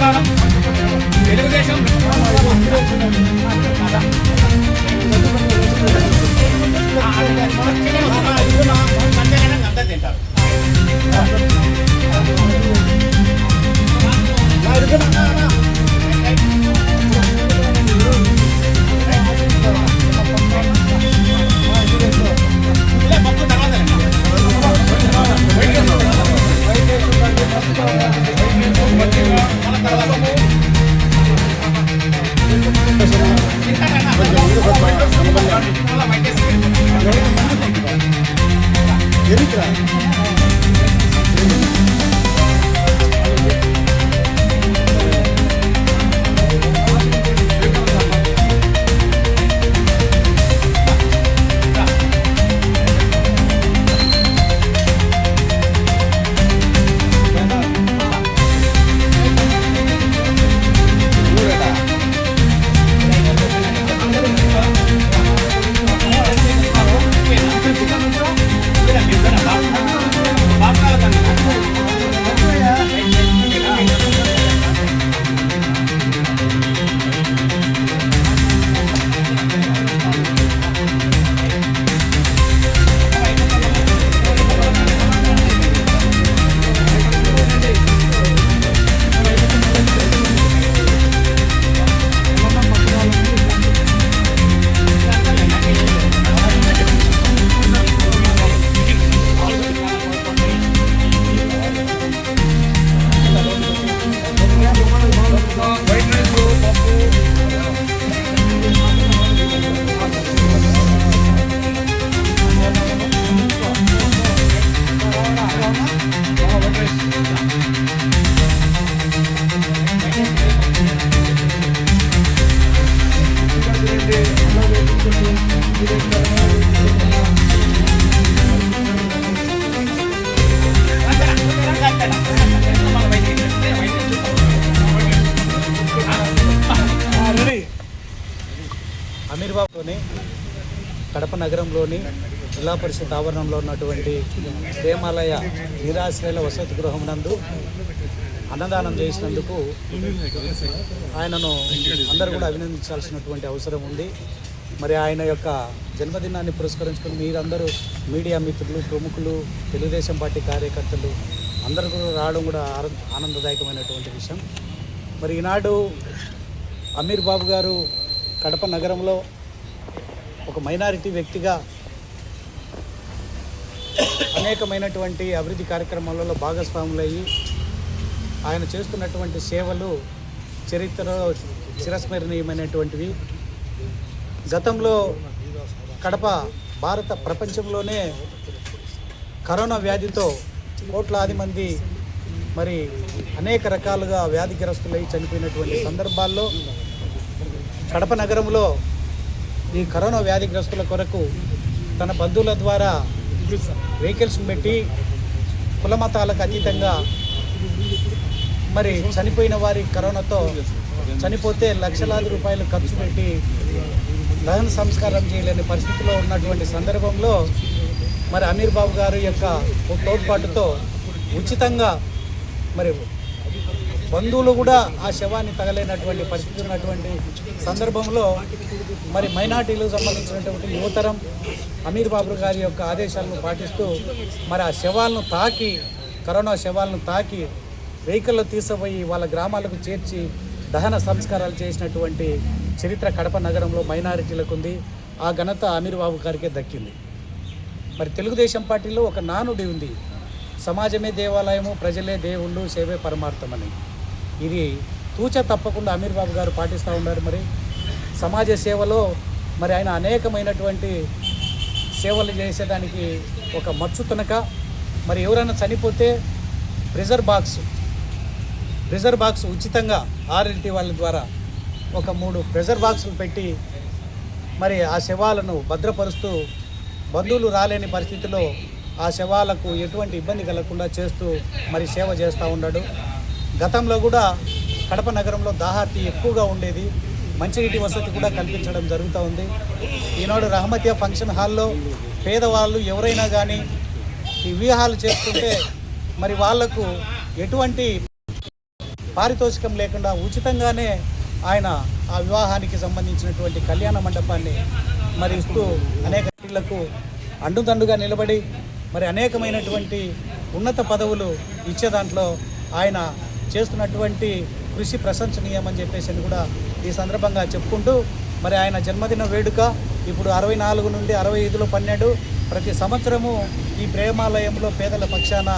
అందరికీ నమస్కారం తెలుగుదేశం అందరు తింటారు ఇలా అమీర్బాబ్లోని కడప నగరంలోని జిల్లా పరిషత్ ఆవరణంలో ఉన్నటువంటి ప్రేమాలయ నిరాశ్రయాల వసతి గృహం నందు అన్నదానం చేసినందుకు ఆయనను అందరూ కూడా అభినందించాల్సినటువంటి అవసరం ఉంది. మరి ఆయన యొక్క జన్మదినాన్ని పురస్కరించుకుని మీరందరూ మీడియా మిత్రులు ప్రముఖులు తెలుగుదేశం పార్టీ కార్యకర్తలు అందరూ కూడా రావడం కూడా ఆనందదాయకమైనటువంటి విషయం. మరి ఈనాడు అమీర్ బాబు గారు కడప నగరంలో ఒక మైనారిటీ వ్యక్తిగా అనేకమైనటువంటి అభివృద్ధి కార్యక్రమాలలో భాగస్వాములయ్యి ఆయన చేస్తున్నటువంటి సేవలు చరిత్రలో చిరస్మరణీయమైనటువంటివి. గతంలో కడప భారత ప్రపంచంలోనే కరోనా వ్యాధితో కోట్లాది మంది మరి అనేక రకాలుగా వ్యాధిగ్రస్తులై చనిపోయినటువంటి సందర్భాల్లో కడప నగరంలో ఈ కరోనా వ్యాధిగ్రస్తుల కొరకు తన బంధువుల ద్వారా వెహికల్స్ పెట్టి కుల మతాలకు అతీతంగా మరి చనిపోయిన వారి కరోనాతో చనిపోతే లక్షలాది రూపాయలు ఖర్చు పెట్టి దహన సంస్కారం చేయలేని పరిస్థితిలో ఉన్నటువంటి సందర్భంలో మరి అమీర్ బాబు గారి యొక్క తోడ్పాటుతో ఉచితంగా మరి బంధువులు కూడా ఆ శవాన్ని తగలేనటువంటి పరిస్థితి ఉన్నటువంటి సందర్భంలో మరి మైనార్టీలకు సంబంధించినటువంటి యువతరం అమీర్ బాబు గారి యొక్క ఆదేశాలను పాటిస్తూ మరి ఆ శవాలను తాకి కరోనా శవాలను తాకి వెహికల్లో తీసుకుపోయి వాళ్ళ గ్రామాలకు చేర్చి దహన సంస్కారాలు చేసినటువంటి చరిత్ర కడప నగరంలో మైనారిటీలకు ఉంది. ఆ ఘనత అమీర్ బాబు గారికే దక్కింది. మరి తెలుగుదేశం పార్టీలో ఒక నానుడి ఉంది. సమాజమే దేవాలయము ప్రజలే దేవుళ్ళు సేవే పరమార్థమని ఇది తూచ తప్పకుండా అమీర్ బాబు గారు పాటిస్తూ ఉన్నారు మరి. సమాజ సేవలో మరి ఆయన అనేకమైనటువంటి సేవలు చేసేదానికి ఒక మచ్చు తునక. మరి ఎవరైనా చనిపోతే ప్రెజర్ బాక్స్ ప్రెజర్ బాక్స్ ఉచితంగా ఆర్ఎల్టీ వాళ్ళ ద్వారా ఒక మూడు ప్రెజర్ బాక్సులు పెట్టి మరి ఆ శవాలను భద్రపరుస్తూ బంధువులు రాలేని పరిస్థితిలో ఆ శవాలకు ఎటువంటి ఇబ్బంది కలగకుండా చేస్తూ మరి సేవ చేస్తూ ఉన్నాడు. గతంలో కూడా కడప నగరంలో దాహార్తి ఎక్కువగా ఉండేది. మంచినీటి వసతి కూడా కల్పించడం జరుగుతూ ఉంది. ఈనాడు రహమతియా ఫంక్షన్ హాల్లో పేదవాళ్ళు ఎవరైనా కానీ ఈ వివాహాలు చేసుకుంటే మరి వాళ్ళకు ఎటువంటి పారితోషికం లేకుండా ఉచితంగానే ఆయన ఆ వివాహానికి సంబంధించినటువంటి కళ్యాణ మండపాన్ని మరి ఇస్తూ అనేక ఇళ్ళకు అండుదండుగా నిలబడి మరి అనేకమైనటువంటి ఉన్నత పదవులు ఇచ్చే దాంట్లో ఆయన చేస్తున్నటువంటి కృషి ప్రశంసనీయమని చెప్పేసి కూడా ఈ సందర్భంగా చెప్పుకుంటూ మరి ఆయన జన్మదిన వేడుక ఇప్పుడు అరవై నాలుగు నుండి అరవై ఐదులో పన్నెండు ప్రతి సంవత్సరము ఈ ప్రేమాలయంలో పేదల పక్షాన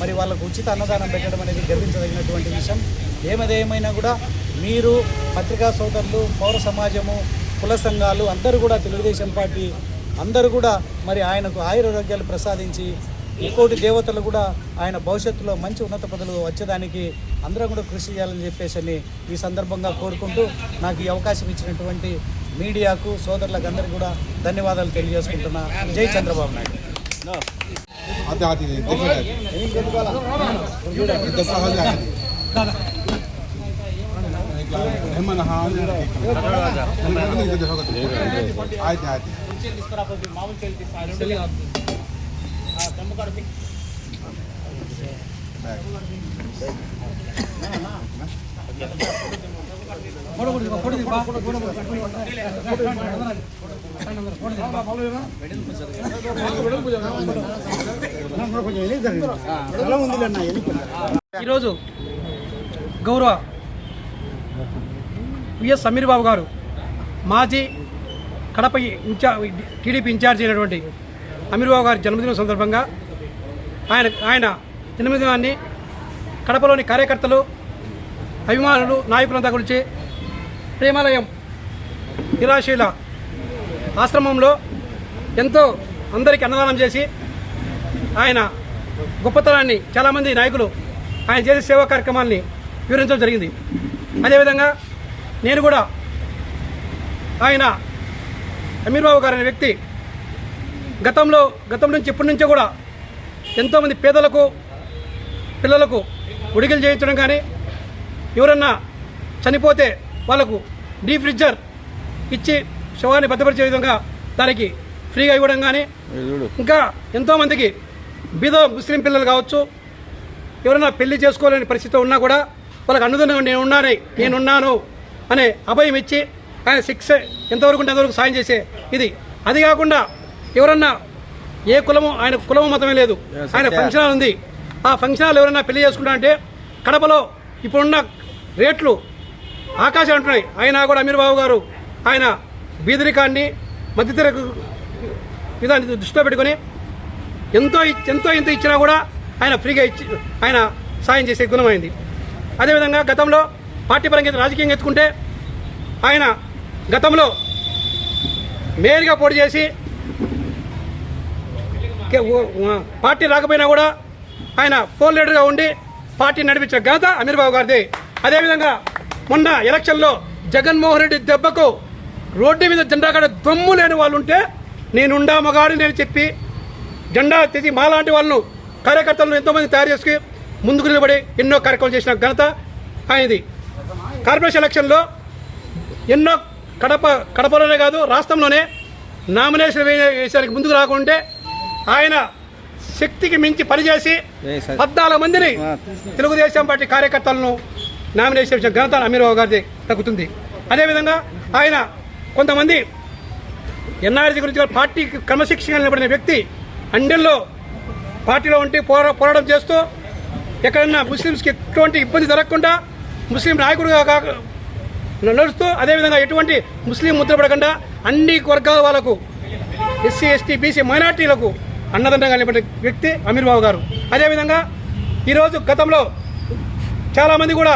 మరి వాళ్ళకు ఉచిత అన్నదానం పెట్టడం అనేది గర్వించదగినటువంటి విషయం. ఏమదేమైనా కూడా మీరు పత్రికా సోదరులు పౌర సమాజము కుల సంఘాలు అందరూ కూడా తెలుగుదేశం పార్టీ అందరూ కూడా మరి ఆయనకు ఆయురారోగ్యాలు ప్రసాదించి ఇంకోటి దేవతలు కూడా ఆయన భవిష్యత్తులో మంచి ఉన్నత పదవులు వచ్చేదానికి అందరం కూడా కృషి చేయాలని చెప్పేసి అని ఈ సందర్భంగా కోరుకుంటూ నాకు ఈ అవకాశం ఇచ్చినటువంటి మీడియాకు సోదరులకు అందరికీ కూడా ధన్యవాదాలు తెలియజేసుకుంటున్నా జై చంద్రబాబు నాయుడు ಆಯ್ತು ఈరోజు గౌరవ విఎస్ సమీర్ బాబు గారు మాజీ కడప ఇన్ఛార్జ్ టీడీపీ ఇన్ఛార్జ్ అయినటువంటి అమీర్బాబు గారి జన్మదినం సందర్భంగా ఆయన ఆయన జన్మదినాన్ని కడపలోని కార్యకర్తలు అభిమానులు నాయకులంతా గురించి ప్రేమాలయం నిరాశీల ఆశ్రమంలో ఎంతో అందరికీ అన్నదానం చేసి ఆయన గొప్పతనాన్ని చాలామంది నాయకులు ఆయన చేసే సేవా కార్యక్రమాల్ని వివరించడం జరిగింది. అదేవిధంగా నేను కూడా ఆయన అమీర్బాబు గారు అనే వ్యక్తి గతంలో గతం నుంచి ఇప్పటి నుంచో కూడా ఎంతోమంది పేదలకు పిల్లలకు ఉడిగిలు చేయించడం కానీ ఎవరన్నా చనిపోతే వాళ్ళకు డీ ఫ్రిడ్జర్ ఇచ్చి శవాన్ని భద్రపరిచే విధంగా దానికి ఫ్రీగా ఇవ్వడం కానీ ఇంకా ఎంతోమందికి బీద ముస్లిం పిల్లలు కావచ్చు ఎవరైనా పెళ్ళి చేసుకోలేని పరిస్థితి ఉన్నా కూడా వాళ్ళకి అన్నదండగా నేను ఉన్నాను నేనున్నాను అనే అభయం ఇచ్చి ఆయన శిక్ష ఎంతవరకు ఉంటే అంతవరకు సాయం చేసే ఇది. అది కాకుండా ఎవరన్నా ఏ కులము ఆయన కులము మతమే లేదు. ఆయన ఫంక్షన్ హాల్ ఉంది. ఆ ఫంక్షన్ హాల్ ఎవరైనా పెళ్ళి చేసుకుంటా అంటే కడపలో ఇప్పుడున్న రేట్లు ఆకాశం అంటున్నాయి. అయినా కూడా అమీర్ బాబు గారు ఆయన బీదరికాన్ని మధ్యతరగతి విధాన్ని దృష్టిలో పెట్టుకొని ఎంతో ఎంతో ఇంత ఇచ్చినా కూడా ఆయన ఫ్రీగా ఇచ్చి ఆయన సాయం చేసే గుణమైంది అదేవిధంగా గతంలో పార్టీ పరంగా రాజకీయంగా ఎత్తుకుంటే ఆయన గతంలో మేయర్గా పోటీ చేసి పార్టీ రాకపోయినా కూడా ఆయన ఫోన్ లీడర్గా ఉండి పార్టీ నడిపించిన ఘనత అమీర్ బాబు గారిది. అదేవిధంగా మొన్న ఎలక్షన్లో జగన్మోహన్ రెడ్డి దెబ్బకు రోడ్డు మీద జెండా కాడ దమ్ము లేని వాళ్ళు ఉంటే నేనుండా మగాడు నేను చెప్పి జెండా తెచ్చి మాలాంటి వాళ్ళను కార్యకర్తలను ఎంతోమంది తయారు చేసుకుని ముందుకు నిలబడి ఎన్నో కార్యక్రమాలు చేసిన ఘనత ఆయనది. కార్పొరేషన్ ఎలక్షన్లో ఎన్నో కడప కడపలోనే కాదు రాష్ట్రంలోనే నామినేషన్ వేయడానికి ముందుకు రాకుంటే ఆయన శక్తికి మించి పనిచేసి పద్నాలుగు మందిని తెలుగుదేశం పార్టీ కార్యకర్తలను నామినేషన్ చేసిన ఘనత అమీరావు గారిది దక్కుతుంది అదేవిధంగా ఆయన కొంతమంది ఎన్ఆర్జీ గురించి పార్టీ క్రమశిక్షణ నిలబడిన వ్యక్తి అండెల్లో పార్టీలో ఉండి పోరా పోరాటం చేస్తూ ఎక్కడన్నా ముస్లిమ్స్కి ఎటువంటి ఇబ్బంది జరగకుండా ముస్లిం నాయకుడిగా కాక నడుస్తూ అదేవిధంగా ఎటువంటి ముస్లిం ముద్ర పడకుండా అన్ని వర్గాల వాళ్ళకు ఎస్సీ ఎస్టీ బీసీ మైనార్టీలకు అన్నదండగా నిలబడిన వ్యక్తి అమీర్ బాబు గారు. అదేవిధంగా ఈరోజు గతంలో చాలామంది కూడా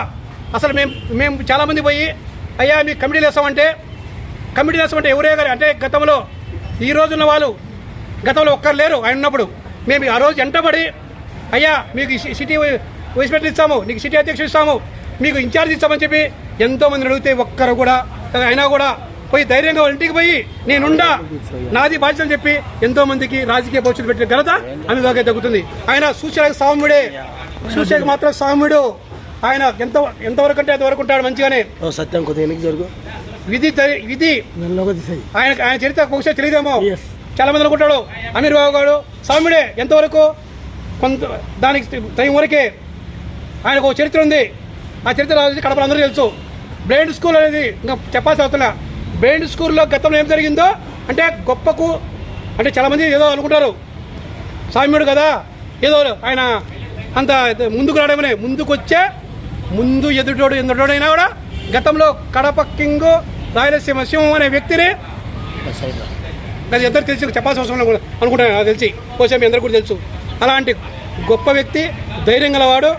అసలు మేము మేము చాలామంది పోయి అయ్యా మీ కమిటీలు వేస్తామంటే కమిటీలు వేస్తామంటే ఎవరే గారు? అంటే గతంలో ఈ రోజున్న వాళ్ళు గతంలో ఒక్కరు లేరు ఆయన ఉన్నప్పుడు. మేము ఆ రోజు ఎంటబడి అయ్యా మీకు సిటీ వైస్ ప్రెసిడెంట్ ఇస్తాము నీకు సిటీ అధ్యక్షుడు ఇస్తాము మీకు ఇన్ఛార్జ్ ఇస్తామని చెప్పి ఎంతోమందిని అడిగితే ఒక్కరు కూడా అయినా కూడా పోయి ధైర్యంగా వాళ్ళ ఇంటికి పోయి నేనుండా. నాది బాధ్యత అని చెప్పి ఎంతో మందికి రాజకీయ భవిష్యత్తు పెట్టిన ఘనత అమితోగా తగ్గుతుంది. ఆయన సూచనకు సాముడే. సూచనకు మాత్రం సాముడు. ఆయన ఎంత ఎంతవరకు అంటే అంతవరకు ఉంటాడు మంచిగానే. సత్యం కొద్దిగా జరుగు. విధి విధి. ఆయన ఆయన చరిత్ర బహుశా తెలియదేమో. చాలా మంది అనుకుంటాడు అమీర్ బాబు గారు సాముడే. ఎంతవరకు? కొంత దానికి టైం వరకే ఆయనకు ఒక చరిత్ర ఉంది. ఆ చరిత్ర కడపలో అందరూ తెలుసు. బ్రెయిన్ స్కూల్ అనేది ఇంకా చెప్పాల్సి అవుతున్నా బ్రెయిన్ స్కూల్లో గతంలో ఏం జరిగిందో అంటే గొప్పకు అంటే చాలామంది ఏదో అనుకుంటారు. సామ్యుడు కదా ఏదో ఆయన అంత ముందుకు రావడమనే ముందుకు వచ్చే ముందు ఎదుటోడు ఎదుటోడైనా కూడా గతంలో కడప కింగ్ రాయలసీమ సింహం అనే వ్యక్తిని అది అందరికి తెలిసి చెప్పాల్సిన అవసరం అనుకుంటాను నాకు తెలిసి. కోసం మీ అందరికీ కూడా తెలుసు. అలాంటి గొప్ప వ్యక్తి ధైర్యం గలవాడు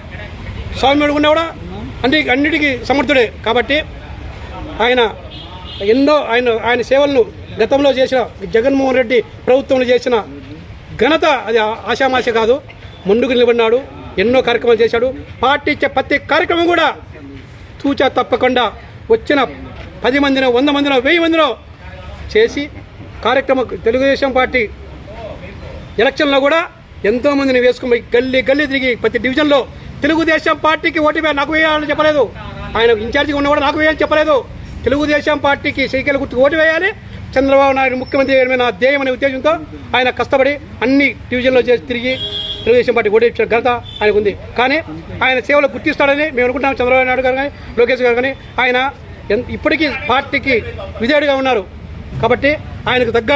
స్వామి కూడా అన్ని అన్నిటికీ సమర్థుడే. కాబట్టి ఆయన ఎన్నో ఆయన ఆయన సేవలను గతంలో చేసిన జగన్మోహన్ రెడ్డి ప్రభుత్వంలో చేసిన ఘనత అది ఆశామాష కాదు. ముందుకు నిలబడినాడు ఎన్నో కార్యక్రమాలు చేశాడు. పార్టీ ఇచ్చే ప్రతి కార్యక్రమం కూడా తూచా తప్పకుండా వచ్చిన పది మందినో వంద మందినో వెయ్యి మందినో చేసి కార్యక్రమం తెలుగుదేశం పార్టీ ఎలక్షన్లో కూడా ఎంతో మందిని వేసుకుని గల్లీ గల్లీ తిరిగి ప్రతి డివిజన్లో తెలుగుదేశం పార్టీకి ఓటు నాకు వేయాలని చెప్పలేదు. ఆయన ఇన్ఛార్జిగా ఉన్న కూడా నాకు వేయాలని చెప్పలేదు. తెలుగుదేశం పార్టీకి సైకిల్ గుర్తుకు ఓటు వేయాలి. చంద్రబాబు నాయుడు ముఖ్యమంత్రి చేయడమే నా ధ్యేయం అనే ఉద్దేశంతో ఆయన కష్టపడి అన్ని డివిజన్లో చేసి తిరిగి తెలుగుదేశం పార్టీ ఓటు ఘనత ఆయనకు ఉంది కానీ ఆయన సేవలు గుర్తిస్తాడని మేము అనుకుంటున్నాం. చంద్రబాబు నాయుడు గారు కానీ లోకేష్ గారు కానీ ఆయన ఎన్- ఇప్పటికీ పార్టీకి విధేయుడిగా ఉన్నారు. కాబట్టి ఆయనకు తగ్గ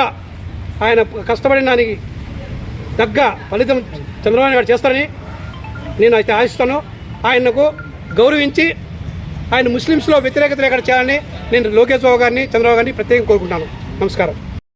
ఆయన కష్టపడిన దానికి తగ్గ ఫలితం చంద్రబాబు నాయుడు చేస్తారని నేను అయితే ఆశిస్తాను. ఆయనకు గౌరవించి ఆయన ముస్లిమ్స్లో వ్యతిరేకత ఎక్కడ చేయాలని నేను లోకేష్ బాబు గారిని చంద్రబాబు గారిని ప్రత్యేకంగా కోరుకుంటాను నమస్కారం.